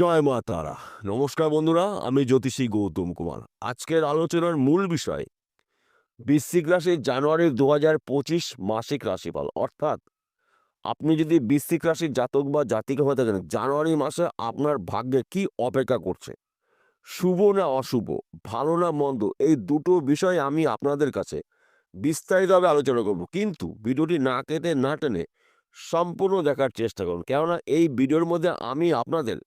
জয় মা তারা। নমস্কার বন্ধুরা, আমি জ্যোতিষী গৌতম কুমার। আজকের আলোচনার মূল বিষয়, বৃশ্চিক রাশি জানুয়ারি দু পঁচিশ মাসিক রাশিফল। অর্থাৎ, আপনি যদি বৃশ্চিক রাশির জাতক বা জাতিকা হয়ে থাকেন, জানুয়ারি মাসে আপনার ভাগ্যে কি অপেক্ষা করছে? শুভ না অশুভ, ভালো না মন্দ, এই দুটো বিষয় আমি আপনাদের কাছে বিস্তারিতভাবে আলোচনা করব। কিন্তু ভিডিওটি না কেটে না টেনে সম্পূর্ণ দেখার চেষ্টা করুন। কেননা এই ভিডিওর মধ্যে আমি আপনাদের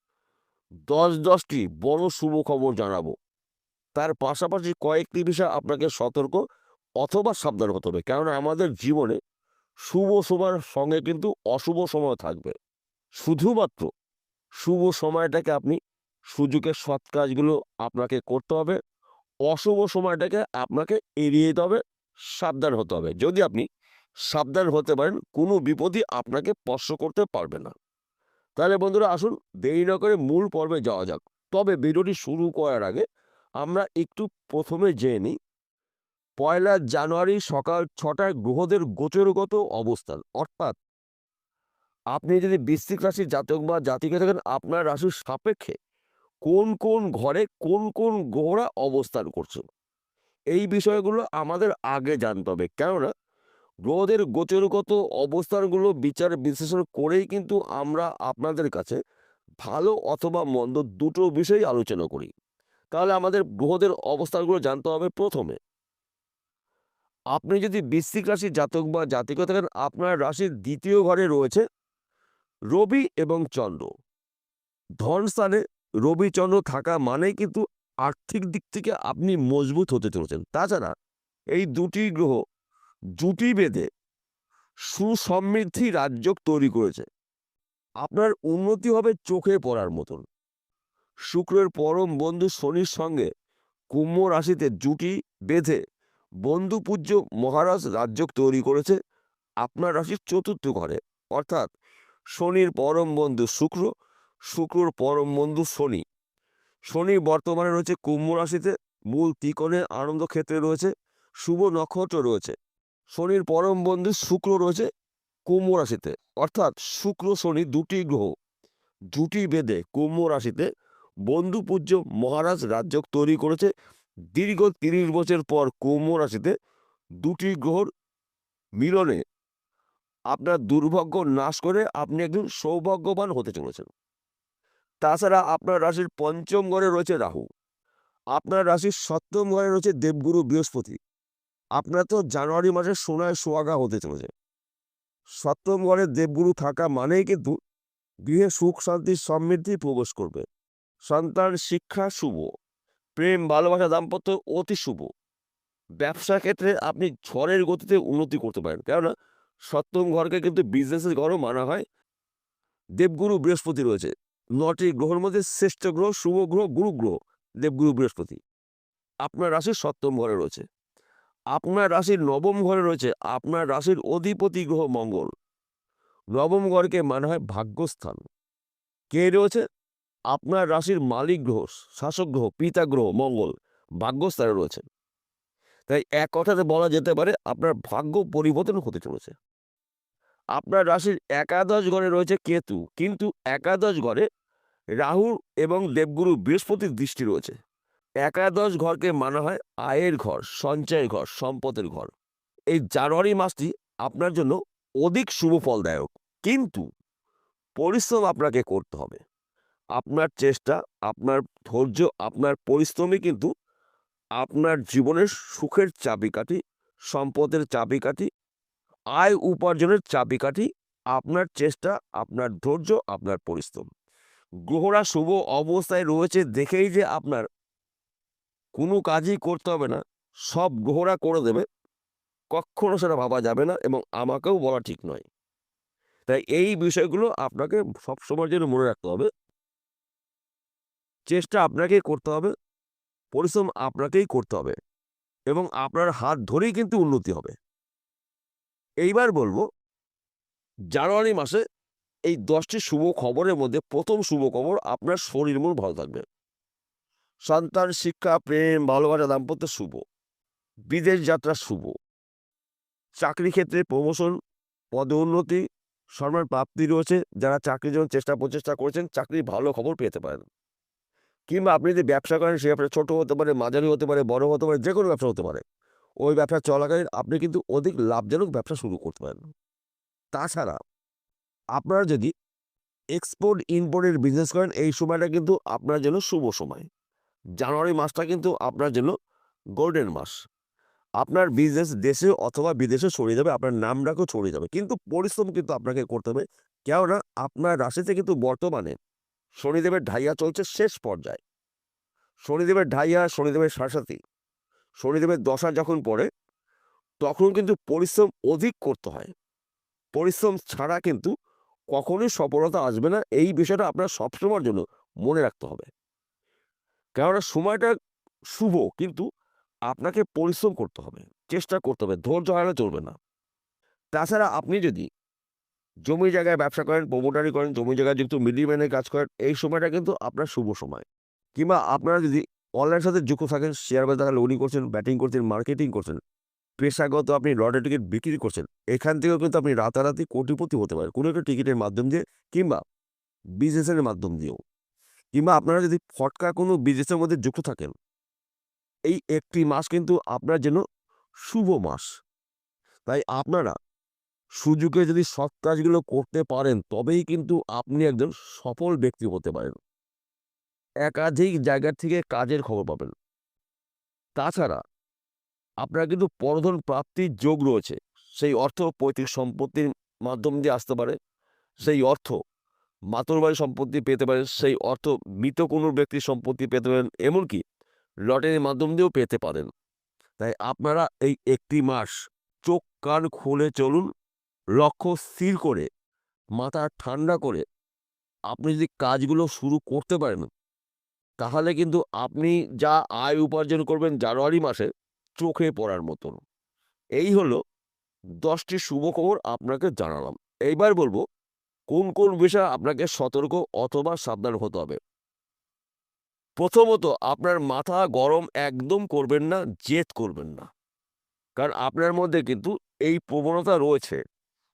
দশ দশটি বড় শুভ খবর জানাব। তার পাশাপাশি কয়েকটি বিষয় আপনাকে সতর্ক অথবা সাবধান হতে হবে। কেননা আমাদের জীবনে শুভ সময়ের সঙ্গে কিন্তু অশুভ সময় থাকবে। শুধুমাত্র শুভ সময়টাকে আপনি সুযোগের সৎ কাজগুলো আপনাকে করতে হবে। অশুভ সময়টাকে আপনাকে এড়িয়ে যেতে হবে, সাবধান হতে হবে। যদি আপনি সাবধান হতে পারেন, কোনো বিপদই আপনাকে স্পর্শ করতে পারবে না। তাহলে বন্ধুরা আসুন দেরি না করে মূল পর্বে যাওয়া যাক। তবে ভিডিওটি শুরু করার আগে আমরা একটু প্রথমে জেনে নিই, পয়লা জানুয়ারি সকাল ছটায় গ্রহদের গোচরগত অবস্থান, অর্থাৎ আপনি যদি বৃশ্চিক রাশির জাতক বা জাতিকে থাকেন, আপনার রাশির সাপেক্ষে কোন কোন ঘরে কোন কোন গ্রহরা অবস্থান করছে? এই বিষয়গুলো আমাদের আগে জানতে হবে। কেননা গ্রহদের গোচরগত অবস্থানগুলো বিচার বিশ্লেষণ করেই কিন্তু আমরা আপনাদের কাছে ভালো অথবা মন্দ দুটো বিষয়ই আলোচনা করি। তাহলে আমাদের গ্রহদের অবস্থানগুলো জানতে হবে প্রথমে। আপনি যদি বৃশ্চিক রাশির জাতক বা জাতিকা থাকেন, আপনার রাশির দ্বিতীয় ঘরে রয়েছে রবি এবং চন্দ্র। ধন স্থানে রবি চন্দ্র থাকা মানেই কিন্তু আর্থিক দিক থেকে আপনি মজবুত হতে চলেছেন। তাছাড়া এই দুটি গ্রহ জুটি বেঁধে সুসমৃদ্ধি রাজ্য তৈরি করেছে। আপনার উন্নতি হবে চোখে পড়ার মতন। শুক্রের পরম বন্ধু শনির সঙ্গে কুম্ভ রাশিতে জুটি বেঁধে বন্ধু পূজ্য মহারাজ রাজ্য তৈরি করেছে আপনার রাশির চতুর্থ ঘরে। অর্থাৎ শনির পরম বন্ধু শুক্র, শুক্রর পরম বন্ধু শনি। শনি বর্তমানে রয়েছে কুম্ভ রাশিতে, মূল ত্রিকোণে আনন্দ ক্ষেত্রে রয়েছে, শুভ নক্ষত্র রয়েছে। শনির পরম বন্ধু শুক্র রয়েছে কুম্ভ রাশিতে। অর্থাৎ শুক্র, শনি দুটি গ্রহ। দুটি বেদে কুম্ভ রাশিতে বন্ধু পূজ্য মহারাজ রাজ্য তৈরি করেছে। দীর্ঘ তিরিশ বছর পর কুম্ভ রাশিতে দুটি গ্রহর মিলনে আপনার দুর্ভাগ্য নাশ করে আপনি একজন সৌভাগ্যবান হতে চলেছেন। তাছাড়া আপনার রাশির পঞ্চম ঘরে রয়েছে রাহু। আপনার রাশির সপ্তম ঘরে রয়েছে দেবগুরু বৃহস্পতি। আপনার তো জানুয়ারি মাসে সোনায় সোয়াগা হতে চলেছে সপ্তম ঘরে দেবগুরু থাকা মানেই কিন্তু গৃহে সুখ, শান্তি, সমৃদ্ধি প্রবেশ করবে। সন্তান শিক্ষা শুভ, প্রেম, ভালোবাসা, দাম্পত্য অতি শুভ। ব্যবসা ক্ষেত্রে আপনি ঝড়ের গতিতে উন্নতি করতে পারেন। কেননা সপ্তম ঘরকে কিন্তু বিজনেসের ঘরও মানা হয়। দেবগুরু বৃহস্পতি রয়েছে। নটি গ্রহের মধ্যে শ্রেষ্ঠ গ্রহ, শুভ গ্রহ, গুরু গ্রহ, দেবগুরু বৃহস্পতি। আপনার রাশির সপ্তম ঘরে রয়েছে। আপনার রাশির নবম ঘরে রয়েছে আপনার রাশির অধিপতি গ্রহ মঙ্গল। নবম ঘরকে মানা হয় ভাগ্যস্থান। কে রয়েছে? আপনার রাশির মালিক গ্রহ, শাসক গ্রহ, পিতা গ্রহ, মঙ্গল ভাগ্যস্থানে রয়েছে। তাই এক কথাতে বলা যেতে পারে আপনার ভাগ্য পরিবর্তন হতে চলেছে। আপনার রাশির একাদশ ঘরে রয়েছে কেতু, কিন্তু একাদশ ঘরে রাহু এবং দেবগুরু বৃহস্পতির দৃষ্টি রয়েছে। একাদশ ঘরকে মানা হয় আয়ের ঘর, সঞ্চয়ের ঘর, সম্পদের ঘর। এই জানুয়ারি মাসটি আপনার জন্য অধিক শুভ ফলদায়ক। কিন্তু পরিশ্রম আপনাকে করতে হবে। আপনার চেষ্টা, আপনার ধৈর্য, আপনার পরিশ্রমই কিন্তু আপনার জীবনের সুখের চাবিকাঠি, সম্পদের চাবিকাঠি, আয় উপার্জনের চাবিকাঠি, আপনার চেষ্টা, আপনার ধৈর্য, আপনার পরিশ্রম। গ্রহরা শুভ অবস্থায় রয়েছে দেখেই যে আপনার কোনো কাজই করতে হবে না। সব গ্রহরা করে দেবে। কখনো সেটা ভাবা যাবে না এবং আমাকেও বলা ঠিক নয়। তাই এই বিষয়গুলো আপনাকে সবসময়ের জন্য মনে রাখতে হবে। চেষ্টা আপনাকেই করতে হবে। পরিশ্রম আপনাকেই করতে হবে এবং আপনার হাত ধরেই কিন্তু উন্নতি হবে। এইবার বলব, জানুয়ারি মাসে এই দশটি শুভ খবরের মধ্যে প্রথম শুভ খবর আপনার শরীর মন ভালো থাকবে। সন্তান, শিক্ষা, প্রেম, ভালোবাসা, দাম্পত্য শুভ। বিদেশ যাত্রা শুভ। চাকরি ক্ষেত্রে প্রমোশন পদোন্নতি সম্মান প্রাপ্তি রয়েছে। যারা চাকরির জন্য চেষ্টা, প্রচেষ্টা করেছেন চাকরির ভালো খবর পেতে পারেন। কিংবা আপনি যদি ব্যবসা করেন, সে ব্যবসা ছোটো হতে পারে, মাঝারি হতে পারে, বড় হতে পারে যে কোনো ব্যবসা হতে পারে। ওই ব্যবসা চলাকালীন আপনি কিন্তু অধিক লাভজনক ব্যবসা শুরু করতে পারেন। তাছাড়া আপনারা যদি এক্সপোর্ট ইম্পোর্টের বিজনেস করেন, এই সময়টা কিন্তু আপনার জন্য শুভ সময়। জানুয়ারি মাসটা কিন্তু আপনার জন্য গোল্ডেন মাস। আপনার বিজনেস দেশে অথবা বিদেশে ছড়িয়ে যাবে, আপনার নাম ডাকও ছড়িয়ে যাবে। কিন্তু পরিশ্রম কিন্তু আপনাকে করতে হবে, কেননা আপনার রাশিতে কিন্তু বর্তমানে শনিদেবের ঢাইয়া চলছে শেষ পর্যায়ে। শনিদেবের ঢাইয়া, শনিদেবের শাসাতি শনিদেবের দশা যখন পড়ে, তখন কিন্তু পরিশ্রম অধিক করতে হয়। পরিশ্রম ছাড়া কিন্তু কখনোই সফলতা আসবে না, এই বিষয়টা আপনার সবসময়ের জন্য মনে রাখতে হবে। কেননা সময়টা শুভ, কিন্তু আপনাকে পরিশ্রম করতে হবে, চেষ্টা করতে হবে, ধৈর্য হারালে চলবে না। তাছাড়া আপনি যদি জমি জায়গায় ব্যবসা করেন প্রমোটারি করেন, জমি জায়গায় যুক্ত মিডিলম্যানের কাজ করেন, এই সময়টা কিন্তু আপনার শুভ সময়। কিংবা আপনারা যদি অনলাইনের সাথে যুক্ত থাকেন শেয়ার বাজারে লোডিং করছেন ব্যাটিং করছেন মার্কেটিং করছেন, পেশাগত আপনি লটারি টিকিট বিক্রি করছেন, এখান থেকেও কিন্তু আপনি রাতারাতি কোটিপতি হতে পারেন। কোনো একটা টিকিটের মাধ্যম দিয়ে কিংবা বিজনেসের মাধ্যম দিয়েও। কিংবা আপনারা যদি ফটকা কোনো বিজনেসের মধ্যে যুক্ত থাকেন, এই একটি মাস কিন্তু আপনার জন্য শুভ মাস। তাই আপনারা সুযোগে যদি সৎ কাজগুলো করতে পারেন, তবেই কিন্তু আপনি একজন সফল ব্যক্তি হতে পারেন। একাধিক জায়গা থেকে কাজের খবর পাবেন। তাছাড়া আপনার কিন্তু পরধন প্রাপ্তির যোগ রয়েছে। সেই অর্থ পৈতৃক সম্পত্তির মাধ্যম দিয়ে আসতে পারে। সেই অর্থ মাতরবাড়ি সম্পত্তি পেতে পারেন, সেই অর্থ মৃত কোনো ব্যক্তির সম্পত্তি পেতে পারেন, এমনকি লটারির মাধ্যম দিয়েও পেতে পারেন। তাই আপনারা এই একটি মাস চোখ কান খুলে চলুন, লক্ষ্য স্থির করে, মাথা ঠান্ডা করে আপনি যদি কাজগুলো শুরু করতে পারেন, তাহলে কিন্তু আপনি যা আয় উপার্জন করবেন জানুয়ারি মাসে চোখে পড়ার মতন। এই হলো দশটি শুভ খবর আপনাকে জানালাম। এইবার বলব কোন কোন বিষয়ে আপনাকে সতর্ক অথবা সাবধান হতে হবে? প্রথমত, আপনার মাথা গরম একদম করবেন না, জেদ করবেন না। কারণ আপনার মধ্যে কিন্তু এই প্রবণতা রয়েছে।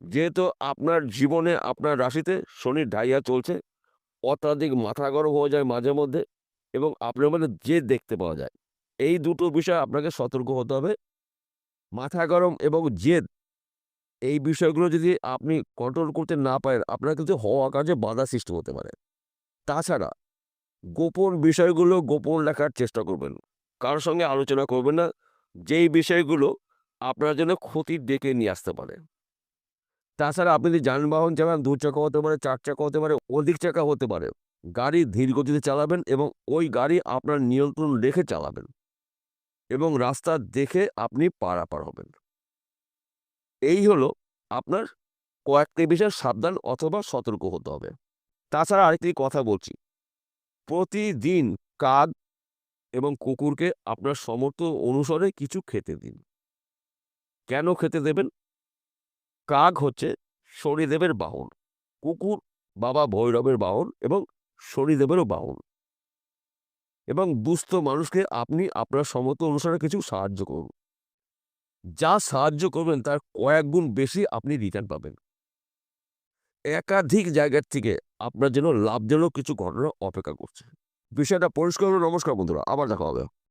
যেহেতু আপনার জীবনে আপনার রাশিতে শনির ঢাইয়া চলছে, অত্যাধিক মাথা গরম হয়ে যায় মাঝে মধ্যে এবং আপনার মধ্যে জেদ দেখতে পাওয়া যায়। এই দুটো বিষয় আপনাকে সতর্ক হতে হবে। মাথা গরম এবং জেদ এই বিষয়গুলো যদি আপনি কন্ট্রোল করতে না পারেন, আপনার কিন্তু হওয়া কাজে বাধা সৃষ্টি হতে পারে। তাছাড়া গোপন বিষয়গুলো গোপন রাখার চেষ্টা করবেন। কারোর সঙ্গে আলোচনা করবেন না, যেই বিষয়গুলো আপনার জন্য ক্ষতি ডেকে নিয়ে আসতে পারে। তাছাড়া আপনি যদি যানবাহন চালান দু চাকা হতে পারে, চার চাকা হতে পারে, অধিক চাকা হতে পারে, গাড়ি ধীর গতিতে চালাবেন এবং ওই গাড়ি আপনার নিয়ন্ত্রণ রেখে চালাবেন এবং রাস্তা দেখে আপনি পারাপার হবেন। এই হলো আপনার কয়েকটি বিষয়ে সাবধান অথবা সতর্ক হতে হবে। তাছাড়া আরেকটি কথা বলছি। প্রতিদিন কাক এবং কুকুরকে আপনার সমর্থ অনুসারে কিছু খেতে দিন। কেন খেতে দেবেন? কাক হচ্ছে শনিদেবের বাহন, কুকুর বাবা ভৈরবের বাহন এবং শনিদেবেরও বাহন। এবং দুস্থ মানুষকে আপনি আপনার সমর্থ অনুসারে কিছু সাহায্য করুন। যা সাহায্য করবেন তার কয়েক গুণ বেশি আপনি রিটার্ন পাবেন। একাধিক জায়গার থেকে আপনার যেন লাভজনক কিছু ঘটনা অপেক্ষা করছে। বিষয়টা পরিষ্কার নমস্কার বন্ধুরা, আবার দেখা হবে।